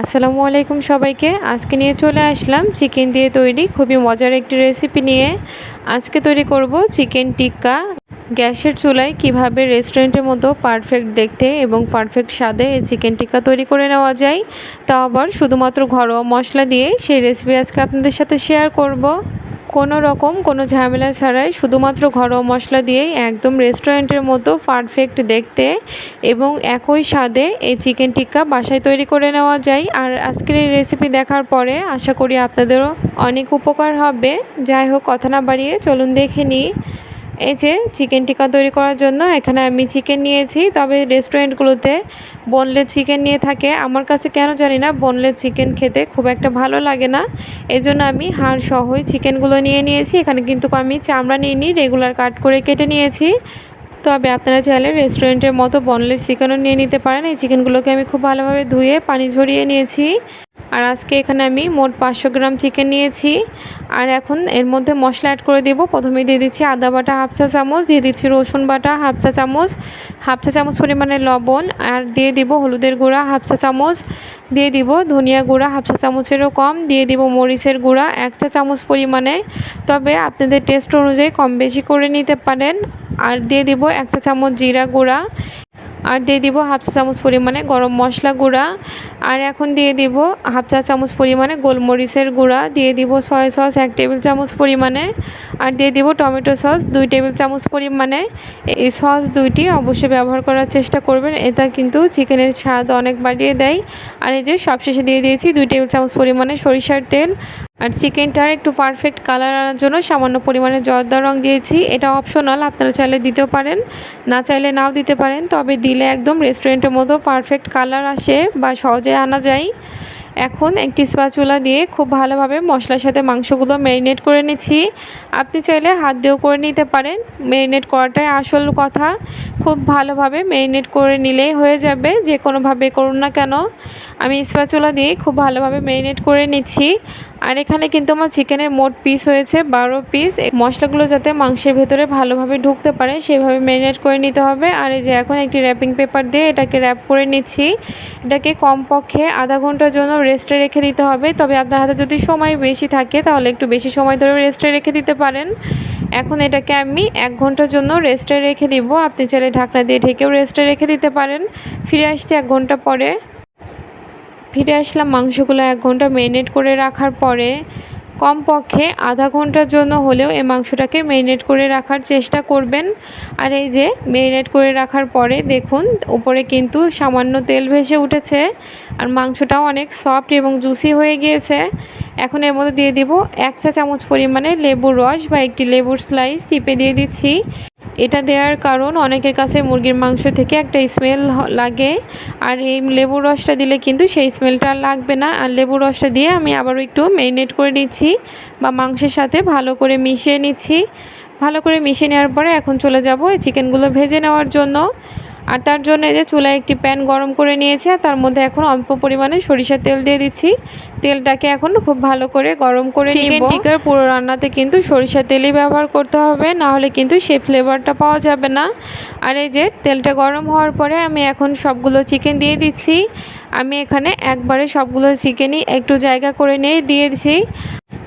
আসসালামু আলাইকুম সবাইকে। আজকে নিয়ে চলে আসলাম চিকেন দিয়ে তৈরি, খুবই মজার একটি রেসিপি নিয়ে। আজকে তৈরি করব চিকেন টিক্কা। গ্যাসের চুলায় কীভাবে রেস্টুরেন্টের মতো পারফেক্ট দেখতে এবং পারফেক্ট স্বাদে এই চিকেন টিক্কা তৈরি করে নেওয়া যায়, তা আবার শুধুমাত্র ঘরোয়া মশলা দিয়ে সেই রেসিপি আজকে আপনাদের সাথে শেয়ার করব। কোনো রকম কোনো ঝামেলা ছাড়াই শুধুমাত্র ঘরোয়া মশলা দিয়েই একদম রেস্টুরেন্টের মতো পারফেক্ট দেখতে এবং একই স্বাদে এই চিকেন টিক্কা বাসায় তৈরি করে নেওয়া যায়। আর আজকের এই রেসিপি দেখার পরে আশা করি আপনাদেরও অনেক উপকার হবে। যাই হোক, কথা না বাড়িয়ে চলুন দেখে নিই। এই যে চিকেন টিক্কা তৈরি করার জন্য এখানে আমি চিকেন নিয়েছি। তবে রেস্টুরেন্টগুলোতে বোনলেস চিকেন নিয়ে থাকে। আমার কাছে কেন জানি না বোনলেস চিকেন খেতে খুব একটা ভালো লাগে না। এই জন্য আমি হাড় সহই চিকেনগুলো নিয়ে নিয়েছি। এখানে কিন্তু আমি চামড়া নিইনি রেগুলার কাট করে কেটে নিয়েছি। তবে আপনারা চাইলে রেস্টুরেন্টের মতো বনলেস চিকেনও নিয়ে নিতে পারেন। এই চিকেনগুলোকে আমি খুব ভালোভাবে ধুয়ে পানি ঝরিয়ে নিয়েছি। আর আজকে এখানে আমি মোট পাঁচশো গ্রাম চিকেন নিয়েছি। আর এখন এর মধ্যে মশলা অ্যাড করে দেবো। প্রথমে দিয়ে দিচ্ছি আদা বাটা হাফ চা চামচ, দিয়ে দিচ্ছি রসুন বাটা হাফ চা চামচ, হাফ চা চামচ পরিমাণে লবণ, আর দিয়ে দিব হলুদের গুঁড়া হাফ চা চামচ, দিয়ে দিব ধনিয়া গুঁড়া হাফ চা চামচেরও কম, দিয়ে দিব মরিচের গুঁড়া এক চা চামচ পরিমাণে। তবে আপনাদের টেস্ট অনুযায়ী কম বেশি করে নিতে পারেন। আর দিয়ে দিব এক চা চামচ জিরা গুঁড়া আর দিয়ে দিব হাফ চা চামচ পরিমাণে গরম মশলা গুঁড়া। আর এখন দিয়ে দিব হাফ চা চামচ পরিমাণে গোলমরিচের গুঁড়া। দিয়ে দিব সয়া সস এক টেবিল চামচ পরিমাণে। আর দিয়ে দিব টমেটো সস দুই টেবিল চামচ পরিমাণে। এই সস দুইটি অবশ্যই ব্যবহার করার চেষ্টা করবেন। এটা কিন্তু চিকেনের স্বাদ অনেক বাড়িয়ে দেয়। আর এই যে সবশেষে দিয়ে দিয়েছি দুই টেবিল চামচ পরিমাণে সরিষার তেল। আর চিকেনটার একটু পারফেক্ট কালার আনার জন্য সামান্য পরিমাণে জর্দা রং দিয়েছি। এটা অপশনাল আপনারা চাইলে দিতেও পারেন, না চাইলে নাও দিতে পারেন। তবে দিলে একদম রেস্টুরেন্টের মতো পারফেক্ট কালার আসে বা সহজে আনা যায়। এখন একটি স্পাচুলা দিয়ে খুব ভালোভাবে মশলার সাথে মাংসগুলো ম্যারিনেট করে নিচ্ছি। আপনি চাইলে হাত দিয়েও করে নিতে পারেন। ম্যারিনেট করাটাই আসল কথা। খুব ভালোভাবে ম্যারিনেট করে নিলেই হয়ে যাবে। যে কোনোভাবে করুন না কেন। আমি স্পাচুলা দিয়ে খুব ভালোভাবে ম্যারিনেট করে নিচ্ছি। আর এখানে কিন্তু আমার চিকেনের মোট পিস হয়েছে, বারো পিস মশলাগুলো যাতে মাংসের ভেতরে ভালোভাবে ঢুকতে পারে, সেভাবে ম্যারিনেট করে নিতে হবে। আর এই যে এখন একটি র্যাপিং পেপার দিয়ে এটাকে র্যাপ করে নিচ্ছি। এটাকে কমপক্ষে আধা ঘণ্টার জন্য রেস্টে রেখে দিতে হবে। তবে আপনার হাতে যদি সময় বেশি থাকে, তাহলে একটু বেশি সময় ধরে রেস্টে রেখে দিতে পারেন। এখন এটাকে আমি এক ঘণ্টার জন্য রেস্টে রেখে দিব। আপনি চাইলে ঢাকনা দিয়ে ঢেকেও রেস্টে রেখে দিতে পারেন। ফিরে আসতে এক ঘণ্টা পরে। ফিরে আসলাম মাংসগুলো এক ঘণ্টা ম্যারিনেট করে রাখার পরে। কমপক্ষে আধা ঘণ্টার জন্য হলেও এই মাংসটাকে মেরিনেট করে রাখার চেষ্টা করবেন। আর এই যে মেরিনেট করে রাখার পরে দেখুন, উপরে কিন্তু সামান্য তেল ভেসে উঠেছে আর মাংসটাও অনেক সফট এবং জুসি হয়ে গিয়েছে। এখন এর মধ্যে দিয়ে দিব এক চা চামচ পরিমাণে লেবুর রস বা একটি লেবুর স্লাইস চিপে দিয়ে দিচ্ছি। এটা দেওয়ার কারণ অনেকের কাছে মুরগির মাংস থেকে একটা স্মেল লাগে, আর এই লেবুর রসটা দিলে কিন্তু সেই স্মেলটা লাগবে না। আর লেবুর রসটা দিয়ে আমি আবারও একটু ম্যারিনেট করে নিচ্ছি বা মাংসের সাথে ভালো করে মিশিয়ে নিচ্ছি। ভালো করে মিশিয়ে নেওয়ার পরে এখন চলে যাব এই চিকেনগুলো ভেজে নেওয়ার জন্য। আর তার জন্য এই যে চুলায় একটি প্যান গরম করে নিয়েছি আর তার মধ্যে এখন অল্প পরিমাণে সরিষার তেল দিয়ে দিচ্ছি। তেলটাকে এখন খুব ভালো করে গরম করে চিকেন টিকার পুরো রান্নাতে কিন্তু সরিষার তেলই ব্যবহার করতে হবে না হলে কিন্তু সেই ফ্লেভারটা পাওয়া যাবে না। আর এই যে তেলটা গরম হওয়ার পরে আমি এখন সবগুলো চিকেন দিয়ে দিচ্ছি। আমি এখানে একবারে সবগুলো চিকেনই একটু জায়গা করে নিয়ে দিয়ে দিচ্ছি।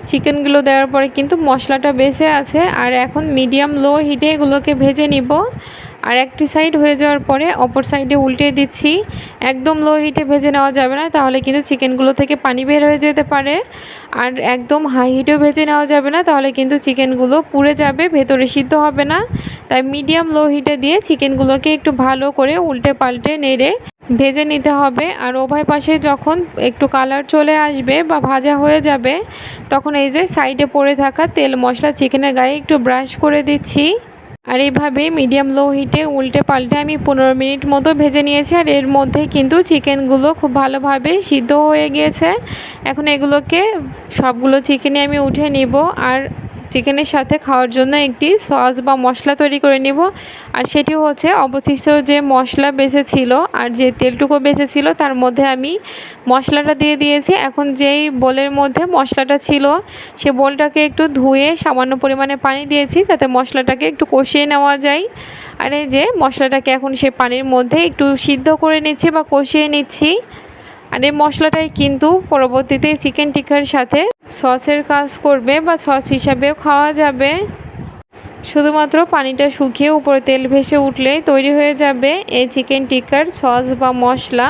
চিকেনগুলো দেওয়ার পরে কিন্তু মশলাটা বেঁচে আছে আর এখন মিডিয়াম লো হিটে এগুলোকে ভেজে নিব। আর একটি সাইড হয়ে যাওয়ার পরে অপর সাইডে উল্টে দিচ্ছি। একদম লো হিটে ভেজে নেওয়া যাবে না, তাহলে কিন্তু চিকেনগুলো থেকে পানি বের হয়ে যেতে পারে। আর একদম হাই হিটেও ভেজে নেওয়া যাবে না, তাহলে কিন্তু চিকেনগুলো পুড়ে যাবে, ভেতরে সিদ্ধ হবে না। তাই মিডিয়াম লো হিটে দিয়ে চিকেনগুলোকে একটু ভালো করে উল্টে পাল্টে নেড়ে ভেজে নিতে হবে আর উভয় পাশে যখন একটু কালার চলে আসবে বা ভাজা হয়ে যাবে, তখন এই যে সাইডে পড়ে থাকা তেল মশলা চিকেনের গায়ে একটু ব্রাশ করে দিচ্ছি। আর এইভাবে মিডিয়াম লো হিটে উল্টে পাল্টে আমি পনেরো মিনিট মতো ভেজে নিয়েছি আর এর মধ্যে কিন্তু চিকেনগুলো খুব ভালোভাবে সিদ্ধ হয়ে গিয়েছে। এখন এগুলোকে সবগুলো চিকেনে আমি উঠে নিব আর চিকেনের সাথে খাওয়ার জন্য একটি সস বা মশলা তৈরি করে নিব। আর সেটি হচ্ছে অবশিষ্ট যে মশলা বেঁচে ছিল আর যে তেলটুকু বেঁচে ছিল তার মধ্যে আমি মশলাটা দিয়ে দিয়েছি। এখন যেই বোলের মধ্যে মশলাটা ছিল, সে বোলটাকে একটু ধুয়ে সামান্য পরিমাণে পানি দিয়েছি যাতে মশলাটাকে একটু কষিয়ে নেওয়া যায়। আর এই যে মশলাটাকে এখন সে পানির মধ্যে একটু সিদ্ধ করে নিচ্ছি বা কষিয়ে নিচ্ছি। আর এই মশলাটাই কিন্তু পরবর্তীতে চিকেন টিক্কার সাথে সসের কাজ করবে বা সস হিসাবেও খাওয়া যাবে। শুধুমাত্র পানিটা শুকিয়ে উপরে তেল ভেসে উঠলেই তৈরি হয়ে যাবে এই চিকেন টিক্কার সস বা মশলা।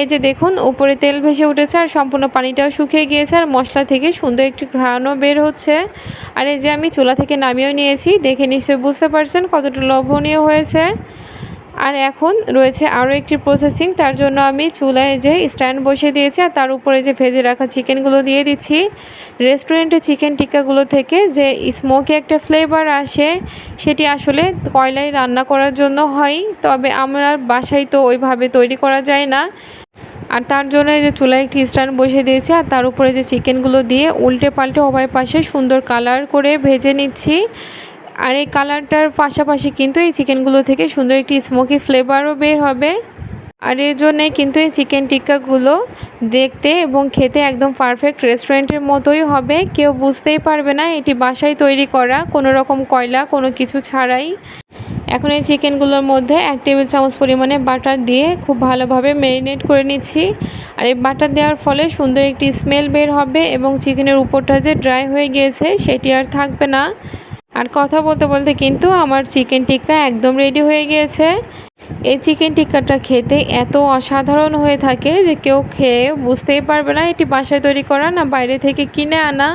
এই যে দেখুন, উপরে তেল ভেসে উঠেছে আর সম্পূর্ণ পানিটাও শুকিয়ে গিয়েছে আর মশলা থেকে সুন্দর একটি ঘ্রাণও বের হচ্ছে। আর এই যে আমি চুলা থেকে নামিয়েও নিয়েছি, দেখে নিশ্চয়ই বুঝতে পারছেন কতটা লোভনীয় হয়েছে। আর এখন রয়েছে আরও একটি প্রসেসিং তার জন্য আমি চুলায় যে স্ট্যান্ড বসিয়ে দিয়েছি আর তার উপরে যে ভেজে রাখা চিকেনগুলো দিয়ে দিচ্ছি। রেস্টুরেন্টে চিকেন টিক্কাগুলো থেকে যে স্মোকি একটা ফ্লেভার আসে, সেটি আসলে কয়লায় রান্না করার জন্য হয়, তবে আমরা বাসায় তো ওইভাবে তৈরি করা যায় না। আর তার জন্য এই যে চুলায় একটি স্ট্যান্ড বসিয়ে দিয়েছি আর তার উপরে যে চিকেনগুলো দিয়ে উল্টে পাল্টে উভয় পাশে সুন্দর কালার করে ভেজে নিচ্ছি। আর এই কালারটার পাশাপাশি কিন্তু এই চিকেনগুলো থেকে সুন্দর একটি স্মোকি ফ্লেভারও বের হবে। আর এর জন্যে কিন্তু এই চিকেন টিক্কাগুলো দেখতে এবং খেতে একদম পারফেক্ট রেস্টুরেন্টের মতোই হবে। কেউ বুঝতেই পারবে না এটি বাসায় তৈরি করা, কোনো রকম কয়লা, কোনো কিছু ছাড়াই। এখন এই চিকেনগুলোর মধ্যে এক টেবিল চামচ পরিমাণে বাটার দিয়ে খুব ভালোভাবে ম্যারিনেট করে নিচ্ছি। আর এই বাটার দেওয়ার ফলে সুন্দর একটি স্মেল বের হবে এবং চিকেনের উপরটা যে ড্রাই হয়ে গিয়েছে সেটি আর থাকবে না। আর কথা বলতে বলতে কিন্তু আমার চিকেন টিক্কা একদম রেডি হয়ে গিয়েছে। এই চিকেন টিক্কাটা খেতে এত অসাধারণ হয়ে থাকে যে কেউ খেয়ে বুঝতেই পারবে না এটি বাসায় তৈরি করা না বাইরে থেকে কিনে আনা।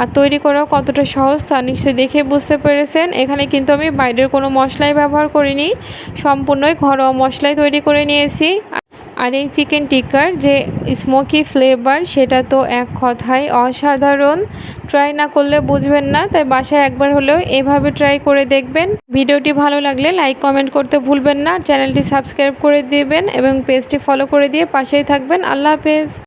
আর তৈরি করা কতটা সহজ তা নিশ্চয়ই দেখে বুঝতে পেরেছেন। এখানে কিন্তু আমি বাইরের কোনো মশলাই ব্যবহার করিনি, সম্পূর্ণই ঘরোয়া মশলাই তৈরি করে নিয়েছি। আর এই চিকেন টিক্কার যে স্মোকি ফ্লেভার সেটা তো এক কথায় অসাধারণ। ট্রাই না করলে বুঝবেন না, তাই বাসায় একবার হলেও এভাবে ট্রাই করে দেখবেন। ভিডিওটি ভালো লাগলে লাইক কমেন্ট করতে ভুলবেন না চ্যানেলটি সাবস্ক্রাইব করে দেবেন এবং পেজটি ফলো করে দিয়ে পাশেই থাকবেন। আল্লাহ হাফেজ।